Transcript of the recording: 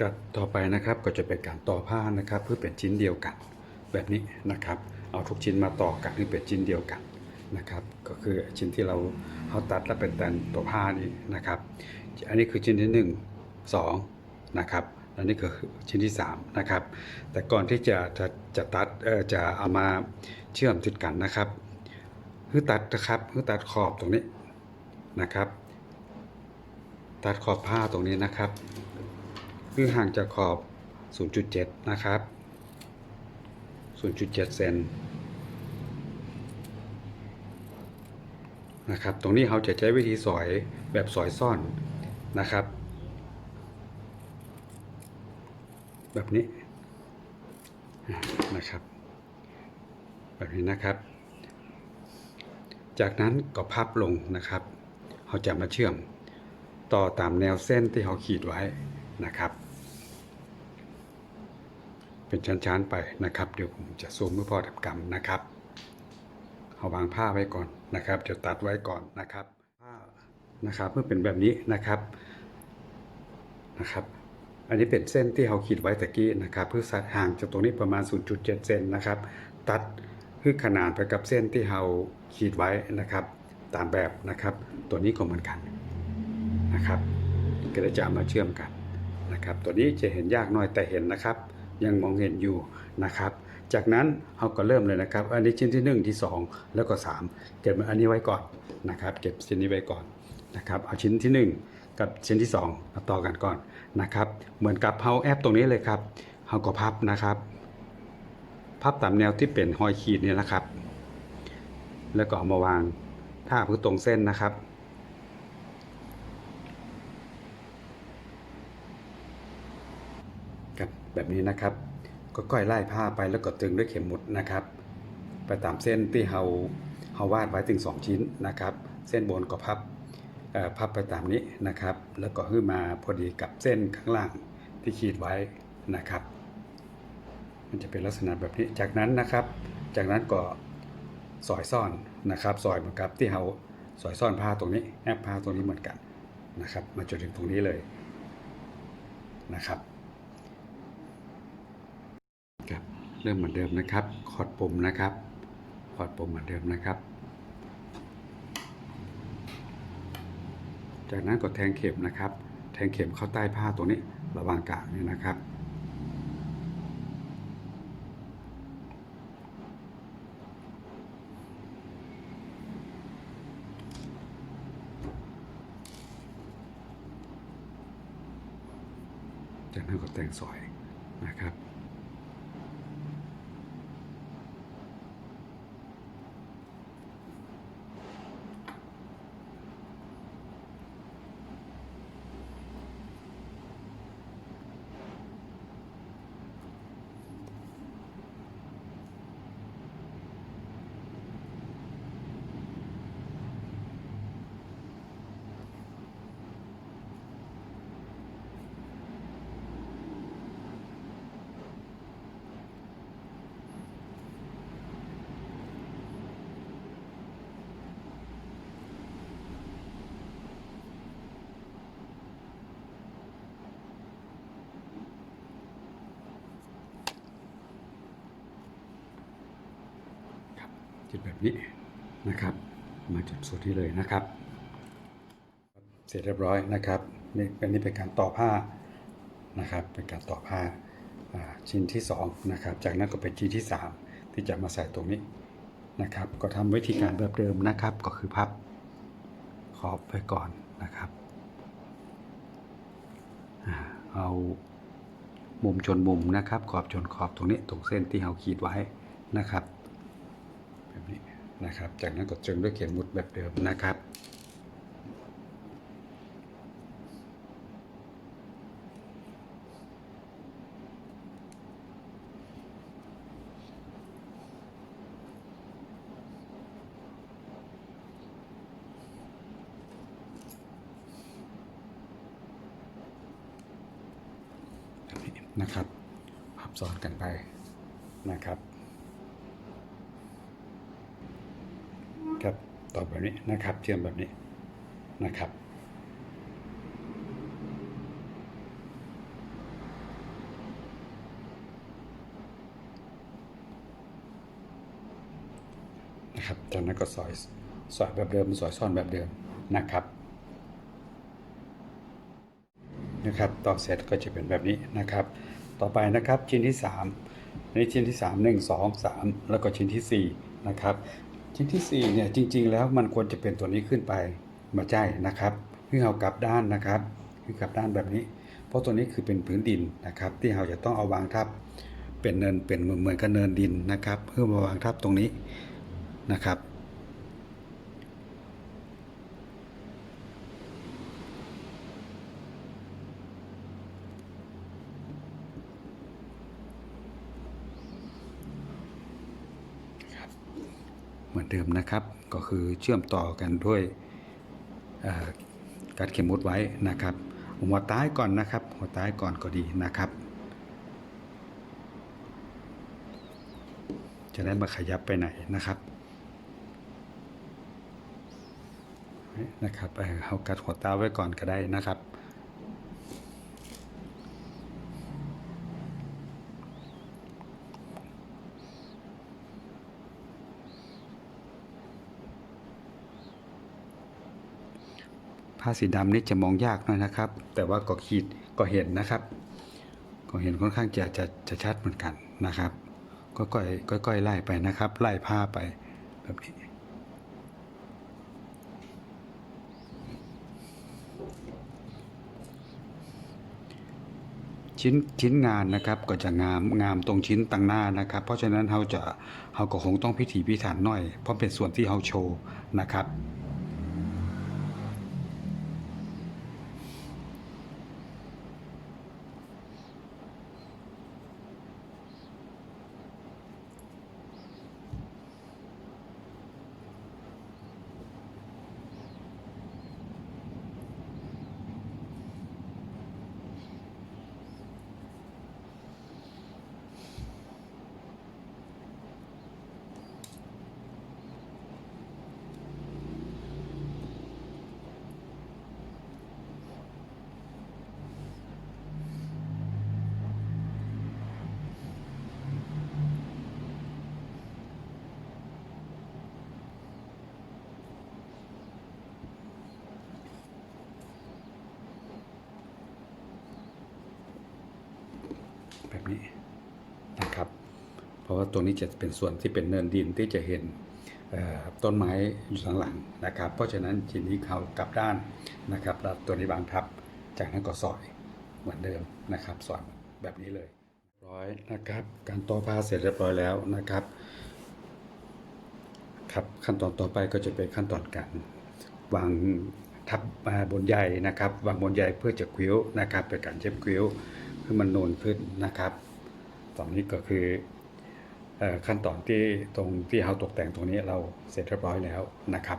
ก็ต่อไปนะครับก็จะเป็นการต่อผ้านะครับ เพื่อเป็นชิ้นเดียวกัน แบบนี้นะครับ เอาทุกชิ้นมาต่อกันให้เป็นชิ้นเดียวกันนะครับ ก็คือชิ้นที่เราเขาตัดแล้วเป็นแต่ตัวผ้านี้นะครับ อันนี้คือชิ้นที่หนึ่งสองนะครับและนี่คือชิ้นที่สามนะครับ แต่ก่อนที่จะจะจะตัดจะเอามาเชื่อมติดกันนะครับคือตัดนะครับคือตัดขอบตรงนี้นะครับ ตัดขอบผ้าตรงนี้นะครับ คือห่างจากขอบ 0.7 นะครับ 0.7 เซนนะครับ ตรงนี้เราจะใช้วิธีสอยแบบสอยซ่อนนะครับ แบบนี้นะครับ แบบนี้นะครับ จากนั้นก็พับลงนะครับ เราจะมาเชื่อมต่อตามแนวเส้นที่เราขีดไว้นะครับ เป็นชั้นๆไปนะครับ เดี๋ยวผมจะซูมเมื่อพอทำกรรมนะครับเอาวางผ้าไว้ก่อนนะครับเดี๋ยวตัดไว้ก่อนนะครับผ้านะครับเมื่อเป็นแบบนี้นะครับนะครับ อันนี้เป็นเส้นที่เราขีดไว้ตะกี้นะครับเพื่อสัดห่างจากตรงนี้ประมาณ 0.7 เซนนะครับ ตัดคือขนานไปกับเส้นที่เราขีดไว้นะครับ ตามแบบนะครับ ตัวนี้ก็เหมือนกันนะครับก็จะมาเชื่อมกันนะครับ ตัวนี้จะเห็นยากหน่อยแต่เห็นนะครับ ยังมองเห็นอยู่นะครับ จากนั้นเราก็เริ่มเลยนะครับ อันนี้ชิ้นที่ 1 ที่ 2 แล้วก็ 3 เก็บอันนี้ไว้ก่อนนะครับ เก็บชิ้นนี้ไว้ก่อนนะครับ เอาชิ้นที่ 1 กับชิ้นที่2มาต่อกันก่อนนะครับ เหมือนกับเฮาแอปตรงนี้เลยครับเฮาก็พับนะครับพับตามแนวที่เป็นหอยขีดนี่นะครับ แล้วก็เอามาวางท่าเพื่อตรงเส้นนะครับ ครับ แบบนี้นะครับ ก็ก้อยไล่ผ้าไปแล้วก็ตึงด้วยเข็มหมุดนะครับ ไปตามเส้นที่เราเราวาดไว้ถึง 2 ชิ้นนะครับ เส้นบนก็พับพับไปตามนี้นะครับ แล้วก็ขึ้นมาพอดีกับเส้นข้างล่างที่ขีดไว้นะครับ มันจะเป็นลักษณะแบบนี้จากนั้นนะครับ จากนั้นก็สอยซ่อนนะครับสอยเหมือนกับที่เราสอยซ่อนผ้าตรงนี้แอบผ้าตรงนี้เหมือนกันนะครับ มาจนถึงตรงนี้เลยนะครับ ครับ เริ่มเหมือนเดิมนะครับขอดปุ่มนะครับขอดปุ่มเหมือนเดิมนะครับ จากนั้นกดแทงเข็มนะครับ แทงเข็มเข้าใต้ผ้าตรงนี้ระหว่างกลางนี่นะครับจากนั้นก็แต่งสอยนะครับ ครับจุดแบบนี้นะครับ มาจุดสุดที่เลยนะครับ เสร็จเรียบร้อยนะครับนี่อันนี้เป็นการต่อผ้านะครับ เป็นการต่อผ้าชิ้นที่2นะครับ จากนั้นก็เป็นชิ้นที่ 3 ที่จะมาใส่ตรงนี้นะครับ ก็ทำวิธีการแบบเดิมนะครับ ก็คือพับขอบไปก่อนนะครับ เอามุมชนมุมนะครับ ขอบชนขอบตรงนี้ตรงเส้นที่เราขีดไว้นะครับ นะครับ จากนั้นก็จึงด้วยเข็มหมุดแบบเดิมนะครับแบบนี้นะครับพับซ้อนกันไปนะครับ ครับต่อแบบนี้นะครับเชื่อมแบบนี้นะครับนะครับจากนั้นก็สอยสอยแบบเดิมสอยซ่อนแบบเดิมนะครับนะครับต่อเสร็จก็จะเป็นแบบนี้นะครับ ต่อไปนะครับชิ้นที่3อันนี้ชิ้นที่ 3 1 2 3 แล้วก็ชิ้นที่4นะครับ ชิ้นที่4เนี่ยจริง ๆ แล้วมันควรจะเป็นตัวนี้ขึ้นไปมาใจนะครับคือเอากลับด้านนะครับ คือกลับด้านแบบนี้ เพราะตัวนี้คือเป็นพื้นดินนะครับ ที่เราจะต้องเอาวางทับ เป็นเนินเป็นเหมือนเหมือนกับเนินดินนะครับ เพื่อมาวางทับตรงนี้นะครับ เหมือนเดิมนะครับ ก็คือเชื่อมต่อกันด้วยการเข็มมุดไว้นะครับ หัวท้ายก่อนนะครับ หัวท้ายก่อนก็ดีนะครับ จะได้มาขยับไปไหนนะครับนะครับเอากัดหัวตาไว้ก่อนก็ได้นะครับ ผ้าสีดำนี่จะมองยากหน่อยนะครับ แต่ว่าก็ขีดก็เห็นนะครับ ก็เห็นค่อนข้างจะจะจะชัดเหมือนกันนะครับก็ก้อยก้อยก้อยไล่ไปนะครับ ไล่ผ้าไปแบบนี้ชิ้นชิ้นงานนะครับก็จะงามงามตรงชิ้นตั้งหน้านะครับ เพราะฉะนั้นเราจะเราก็คงต้องพิถีพิถันหน่อย เพราะเป็นส่วนที่เราโชว์นะครับนี้นะครับ เพ ราะว่าตรงนี้จะเป็นส่วนที่เป็นเนินดินที่จะเห็นต้นไม้อยู่ข้างหลังนะครับ เพราะฉะนั้นชิ้นนี้เขากลับด้านนะครับแล้วตัวนี้บางทับ จากนั้นก็สอยเหมือนเดิมนะครับสอยแบบนี้เลยร้อยนะครับ การต่อผ้าเสร็จเรียบร้อยแล้วนะครับ ครับขั้นตอนต่อไปก็จะเป็นขั้นตอนการวางทับมาบนใยนะครับ วางบนใยเพื่อจะคิ้วนะครับเป็นการเช็ดคิ้วให้มันนูนขึ้นนะครับตอนนี้ก็คือ ขั้นตอนที่ตรงที่เราตกแต่งตรงนี้เราเสร็จเรียบร้อยแล้วนะครับ